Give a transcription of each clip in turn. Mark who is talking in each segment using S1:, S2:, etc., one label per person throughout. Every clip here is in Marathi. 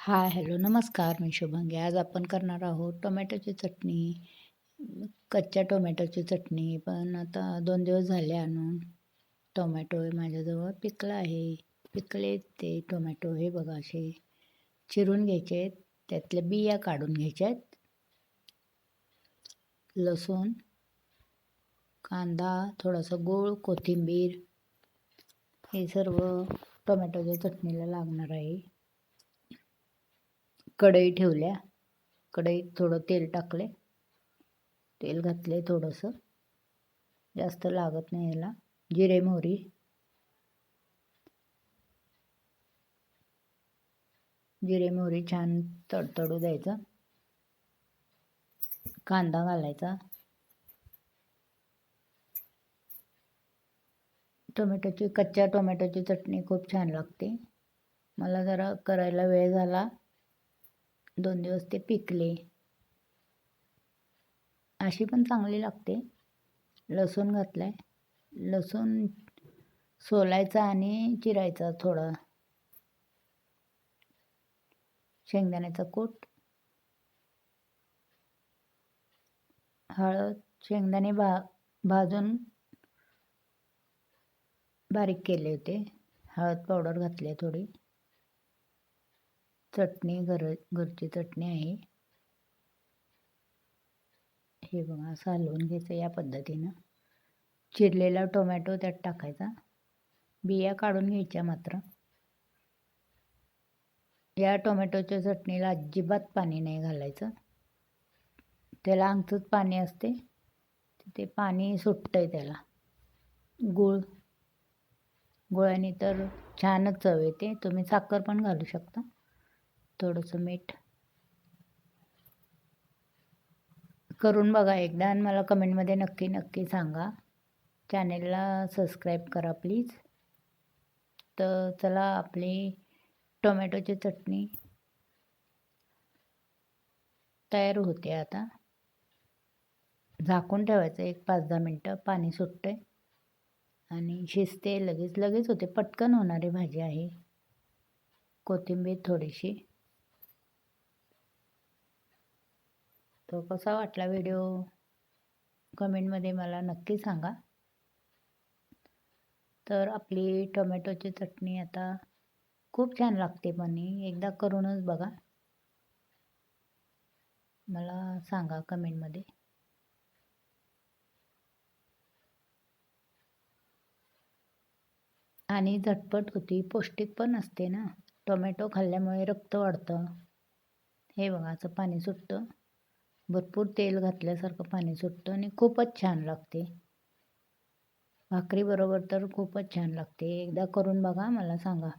S1: हाय हॅलो नमस्कार. मी शुभांगी. आज आपण करणार आहोत टोमॅटोची चटणी कच्च्या टोमॅटोची चटणी. पण आता दोन दिवस झाले आणून टोमॅटो माझ्याजवळ पिकला आहे. पिकले ते टोमॅटो हे बघा असे चिरून घ्यायचे आहेत. त्यातल्या बिया काढून घ्यायच्या आहेत. लसूण कांदा थोडासा गूळ कोथिंबीर हे सर्व टोमॅटोच्या चटणीला लागणार आहे. कढई ठेवल्या. कढईत थोडं तेल टाकले तेल घातले थोडंसं. जास्त लागत नाही याला. जिरे मोहरी. जिरे मोहरी छान तडतडू द्यायचा. कांदा घालायचा. टोमॅटोची कच्च्या टोमॅटोची चटणी खूप छान लागते. मला जरा करायला वेळ झाला. दोन दिवस ते पिकले. अशी पण चांगली लागते. लसूण घातलाय. आहे लसूण सोलायचा आणि चिरायचा थोडा. शेंगदाण्याचा कूट. हळद शेंगदाणे भा भाजून बारीक केले होते. हळद पावडर घातली थोडी. चटणी घर घरची चटणी आहे. हे बघा असं हलवून घ्यायचं या पद्धतीनं. चिरलेला टोमॅटो त्यात टाकायचा. बिया काढून घ्यायच्या मात्र. या टोमॅटोच्या चटणीला अजिबात पाणी नाही घालायचं. त्याला अंगचंच पाणी असते. ते पाणी सुटतं आहे त्याला. गूळ गुळाने तर छानच चव येते. तुम्ही साखर पण घालू शकता. थोडंसं मीठ करून बघा एकदा आणि मला कमेंटमध्ये नक्की नक्की सांगा. चॅनेलला सबस्क्राईब करा प्लीज. तर चला आपली टोमॅटोची चटणी तयार होते आता. झाकून ठेवायचं एक पाच दहा मिनटं पाणी सुटते आणि शिजते लगेच लगेच होते. पटकन होणारी भाजी आहे. कोथिंबीर थोडीशी. तो कसा वाटला व्हिडिओ कमेंटमध्ये मला नक्की सांगा. तर आपली टोमॅटोची चटणी आता खूप छान लागते पण एकदा करूनच बघा. मला सांगा कमेंटमध्ये. आणि झटपट होती. पौष्टिक पण असते ना. टोमॅटो खाल्ल्यामुळे रक्त वाढतं. हे बघा असं पाणी सुटतं. भरपूर तेल घातल्यासारखं पाणी सुटतं आणि खूपच छान लागते. भाकरीबरोबर तर खूपच छान लागते. एकदा करून बघा मला सांगा.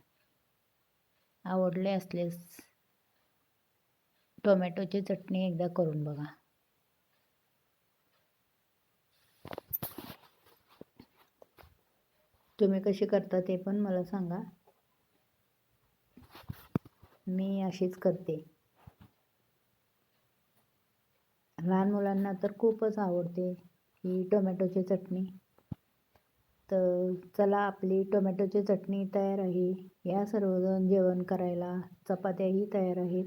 S1: आवडले असलेस टोमॅटोची चटणी एकदा करून बघा. तुम्ही कशी करता ते पण मला सांगा. मी अशीच करते. लहान मुलांना तर खूपच आवडते ही टोमॅटोची चटणी. तर चला आपली टोमॅटोची चटणी तयार आहे. या सर्वजण जेवण करायला चपात्याही तयार आहेत.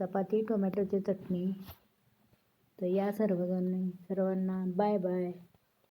S1: चपाती टोमॅटोची चटणी. तर या सर्वजण सर्वांना बाय बाय.